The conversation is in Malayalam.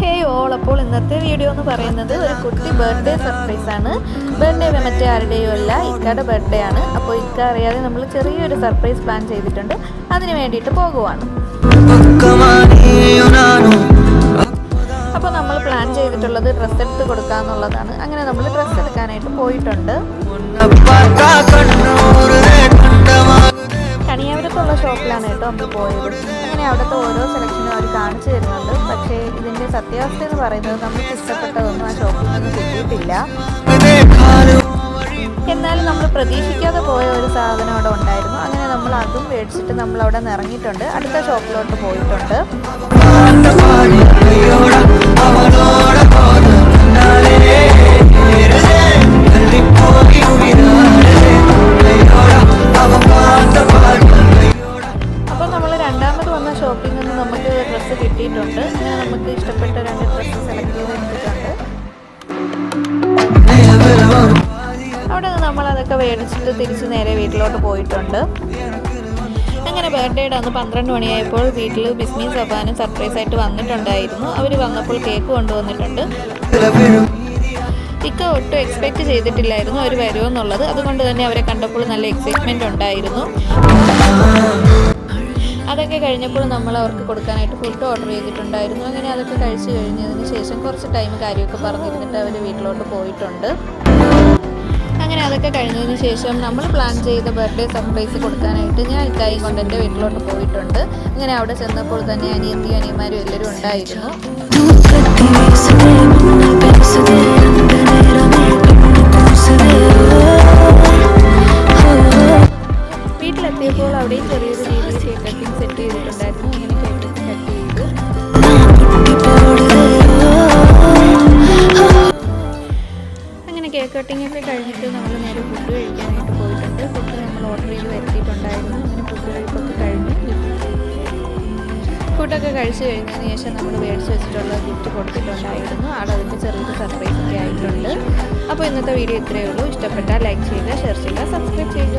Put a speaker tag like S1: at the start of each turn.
S1: ഹേ ഓൾ അപ്പോൾ ഇന്നത്തെ വീഡിയോ എന്ന് പറയുന്നത് ഒരു കുട്ടി ബർത്ത്ഡേ സർപ്രൈസ് ആണ്. ബർത്ത്ഡേ മറ്റേ ആരുടെയും അല്ല ഇക്കയുടെ ബർത്ത്ഡേ ആണ്. അപ്പോൾ ഇക്ക അറിയാതെ നമ്മൾ ചെറിയൊരു സർപ്രൈസ് പ്ലാൻ ചെയ്തിട്ടുണ്ട്. അതിന് വേണ്ടിയിട്ട് പോകുവാണ്. അപ്പോൾ നമ്മൾ പ്ലാൻ ചെയ്തിട്ടുള്ളത് ഡ്രസ്സ് എടുത്ത് കൊടുക്കാന്നുള്ളതാണ്. അങ്ങനെ നമ്മൾ ഡ്രസ്സ് എടുക്കാനായിട്ട് പോയിട്ടുണ്ട്. അങ്ങനെ അവിടുത്തെ ഓരോ സെലക്ഷനും അവർ കാണിച്ചു തരുന്നുണ്ട്. പക്ഷേ ഇതിന്റെ സത്യാവസ്ഥ എന്ന് പറയുന്നത് നമുക്ക് ഇഷ്ടപ്പെട്ടതൊന്നും ആ ഷോപ്പിൽ നിന്ന് കിട്ടിയിട്ടില്ല. എന്നാലും നമ്മൾ പ്രതീക്ഷിക്കാതെ പോയ ഒരു സാധനം അവിടെ ഉണ്ടായിരുന്നു. അങ്ങനെ നമ്മൾ അതും മേടിച്ചിട്ട് നമ്മൾ അവിടെ നിന്ന് ഇറങ്ങിയിട്ടുണ്ട്. അടുത്ത ഷോപ്പിലോട്ട് പോയിട്ടുണ്ട്. ഡ്രസ്സ് കിട്ടിയിട്ടുണ്ട്. അങ്ങനെ നമുക്ക് ഇഷ്ടപ്പെട്ട രണ്ട് ഡ്രസ്സ് സെലക്ട് ചെയ്ത് എടുത്തിട്ടുണ്ട്. അവിടെ അതൊക്കെ മേടിച്ചിട്ട് തിരിച്ച് നേരെ വീട്ടിലോട്ട് പോയിട്ടുണ്ട്. അങ്ങനെ ബർത്ത്ഡേയുടെ അന്ന് പന്ത്രണ്ട് മണിയായപ്പോൾ വീട്ടിൽ ബിസ്മി സബാനും സർപ്രൈസ് ആയിട്ട് വന്നിട്ടുണ്ടായിരുന്നു. അവർ വന്നപ്പോൾ കേക്ക് കൊണ്ടുവന്നിട്ടുണ്ട്. ഇക്ക ഒട്ടും എക്സ്പെക്റ്റ് ചെയ്തിട്ടില്ലായിരുന്നു അവർ വരുമെന്നുള്ളത്. അതുകൊണ്ട് തന്നെ അവരെ കണ്ടപ്പോൾ നല്ല എക്സൈറ്റ്മെന്റ് ഉണ്ടായിരുന്നു. അതൊക്കെ കഴിഞ്ഞപ്പോൾ നമ്മൾ അവർക്ക് കൊടുക്കാനായിട്ട് ഫുഡ് ഓർഡർ ചെയ്തിട്ടുണ്ടായിരുന്നു. അങ്ങനെ അതൊക്കെ കഴിച്ചു കഴിഞ്ഞതിന് ശേഷം കുറച്ച് ടൈം കാര്യമൊക്കെ പറഞ്ഞിരുന്നിട്ട് അവർ വീട്ടിലോട്ട് പോയിട്ടുണ്ട്. അങ്ങനെ അതൊക്കെ കഴിഞ്ഞതിന് ശേഷം നമ്മൾ പ്ലാൻ ചെയ്ത ബർത്ത്ഡേ സർപ്രൈസ് കൊടുക്കാനായിട്ട് ഞാൻ ഇക്കായും കൊണ്ട് എന്റെ വീട്ടിലോട്ട് പോയിട്ടുണ്ട്. അങ്ങനെ അവിടെ ചെന്നപ്പോൾ തന്നെ അനിയത്തി അനിയന്മാരും എല്ലാവരും ഉണ്ടായിരുന്നു. വീട്ടിലെത്തിയപ്പോൾ അവിടെയും ചെയ്തിട്ടുണ്ടായിരുന്നു അങ്ങനെ കേക്ക് കട്ട് ചെയ്തു അങ്ങനെ കേക്ക് കട്ടിംഗ് ഒക്കെ കഴിഞ്ഞിട്ട് നമ്മൾ നേരെ ഫുഡ് കഴിക്കാനായിട്ട് പോയിട്ടുണ്ട്. ഫുഡ് നമ്മൾ ഓർഡർ ചെയ്ത് വരുത്തിയിട്ടുണ്ടായിരുന്നു. അങ്ങനെ ഫുഡ് കഴിപ്പൊക്കെ കഴിഞ്ഞ്. ഫുഡൊക്കെ കഴിച്ച് കഴിഞ്ഞതിന് ശേഷം നമ്മൾ മേടിച്ച് വെച്ചിട്ടുള്ള ഗിഫ്റ്റ് കൊടുത്തിട്ടുണ്ടായിരുന്നു. അവിടെ അതിന്റെ ചെറിയൊരു സർപ്രൈസ് ഒക്കെ ആയിട്ടുണ്ട്. അപ്പോൾ ഇന്നത്തെ വീഡിയോ ഇത്രയേ ഉള്ളൂ. ഇഷ്ടപ്പെട്ടാൽ ലൈക്ക് ചെയ്യുക ഷെയർ ചെയ്യുക സബ്സ്ക്രൈബ് ചെയ്യുക.